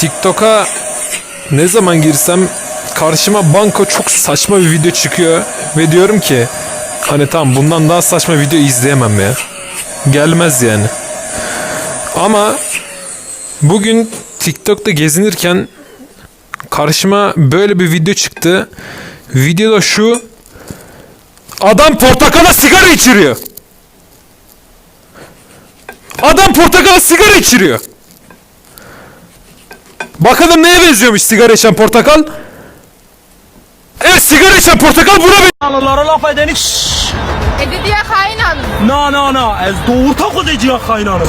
TikTok'a ne zaman girsem karşıma banko çok saçma bir video çıkıyor ve diyorum ki hani tamam bundan daha saçma video izleyemem ya. Gelmez yani. Ama bugün TikTok'ta gezinirken karşıma böyle bir video çıktı. Videoda şu adam portakala sigara içiriyor. Adam portakala sigara içiriyor. Bakalım neye benziyormuş sigara içen portakal? Evet sigara içen portakal buna benziyor. Analara laf edeni şşş. Dedi diye hain hanım. Na na na. Ez doğurta kodacıya kaynanı.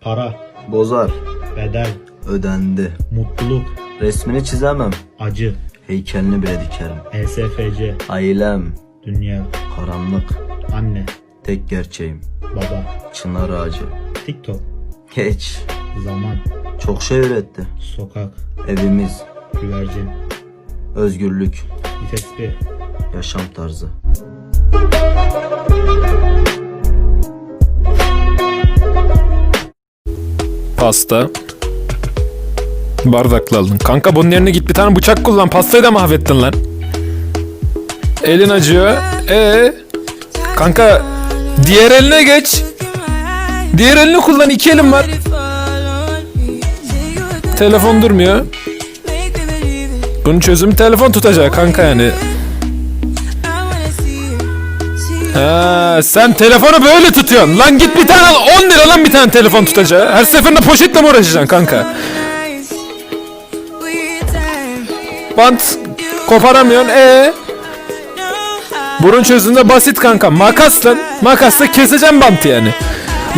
Para, Bozar, bedel, ödendi. mutluluk, Resmini çizemem, acı, heykelini bile dikerim. ESFC, Ailem, dünya, karanlık, anne, tek gerçeğim. baba, Çınar ağacı. TikTok, Geç, zaman, çok şey öğretti. sokak, Evimiz, güvercin, özgürlük, tespih, yaşam tarzı. Pasta. Bardakla aldın. Kanka bunun yerine git bir tane bıçak kullan. Pastayı da mahvettin lan. Elin acıyor. Ee, kanka diğer eline geç. Diğer elini kullan. iki elin var. Telefon durmuyor. Bunun çözümü telefon tutacak kanka yani. Ha, sen telefonu böyle tutuyorsun. Lan git bir tane al 10 lira lan bir tane telefon tutacağı. Her seferinde poşetle mi uğraşacaksın kanka? Bant koparamıyorsun. E Burun çözümü basit kanka. Makas lan. Makasla keseceğim bantı yani.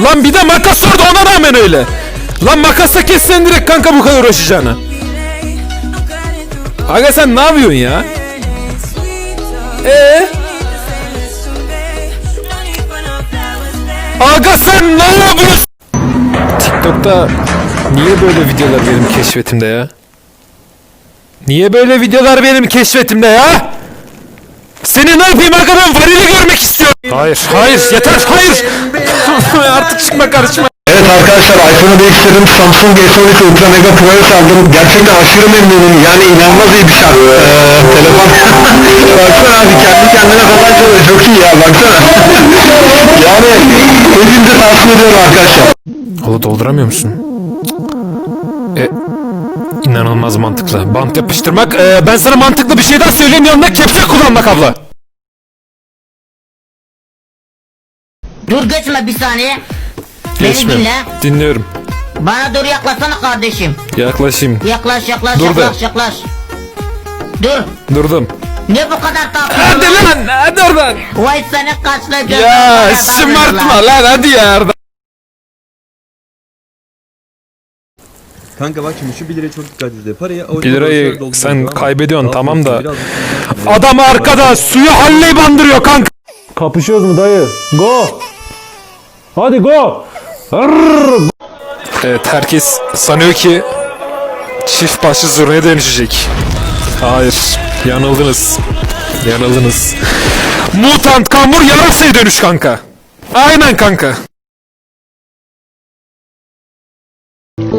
Lan bir de makas orada ona rağmen öyle. Lan makasla kessen direkt kanka bu kadar uğraşacağını. Aga sen ne yapıyorsun ya? E Aga sen ne yapıyorsun? TikTok'ta niye böyle videolar benim keşfetimde ya? Niye böyle videolar benim keşfetimde ya? Seni ne yapayım ben varili görmek istiyorum. Hayır hayır yeter hayır. Artık çıkma karışma. Evet arkadaşlar iPhone'u değiştirdim. Samsung S12 Ultra Mega Pro'yu aldım. Gerçekten aşırı memnunum. Yani inanılmaz iyi bir şarj. Ee, telefon. baksana abi kendi kendine falan çalıyor. Çok iyi ya baksana. yani hepinize tavsiye ediyorum arkadaşlar. Oğlum dolduramıyor musun? E, inanılmaz mantıklı. Bant yapıştırmak. e, ben sana mantıklı bir şey daha söyleyeyim yanında kepçe kullanmak abla. Dur geçme bir saniye. Beni Geçme. dinle. Dinliyorum. Bana doğru yaklaşsana kardeşim. Yaklaşayım. Yaklaş yaklaş Dur be. yaklaş yaklaş. Dur. Durdum. Ne bu kadar tatlı? Hadi lan hadi oradan. Vay senin kaçlı gözün. Ya şımartma tatlı lan hadi ya Arda. Kanka bak şimdi şu 1 liraya çok dikkat edin. Parayı avuç 1 lirayı sen kaybediyorsun, tamam da. Adam arkada suyu halley bandırıyor kanka. Kapışıyoruz mu dayı? Go! Hadi go! Evet herkes sanıyor ki çift başlı zurnaya dönüşecek. Hayır yanıldınız. Yanıldınız. Mutant kambur yarasaya dönüş kanka. Aynen kanka.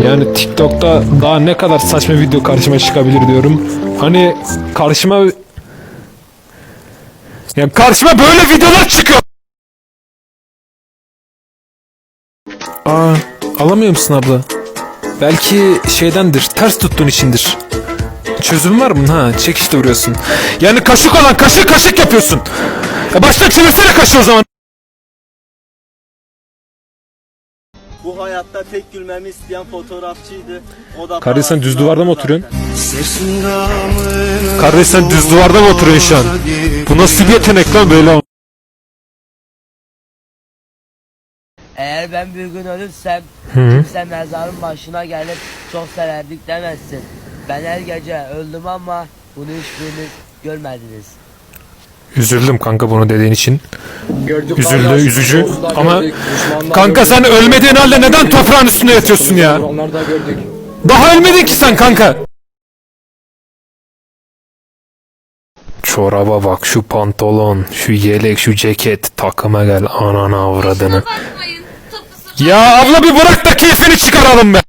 Yani TikTok'ta daha ne kadar saçma video karşıma çıkabilir diyorum. Hani karşıma ya karşıma böyle videolar çıkıyor. Aa, alamıyor musun abla? Belki şeydendir, ters tuttuğun içindir. Çözüm var mı? Ha, çekişte vuruyorsun. Yani kaşık olan kaşık kaşık yapıyorsun. Ya baştan çevirsene kaşığı o zaman. Bu hayatta tek gülmemi isteyen fotoğrafçıydı. O da Kardeş sen düz duvarda mı oturuyorsun? Kardeş Kardeş sen düz duvarda mı oturuyorsun şu an? Bu nasıl bir yetenek lan böyle? Eğer ben bir gün ölürsem kimse mezarın başına gelip çok severdik demezsin. Ben her gece öldüm ama bunu hiçbiriniz görmediniz. Üzüldüm kanka bunu dediğin için. Üzüldü, üzücü ama kanka sen ölmediğin halde neden toprağın üstünde yatıyorsun ya? Daha ölmedin ki sen kanka. Çoraba bak, şu pantolon, şu yelek, şu ceket, takıma gel anana avradını. Ya abla bir bırak da keyfini çıkaralım be.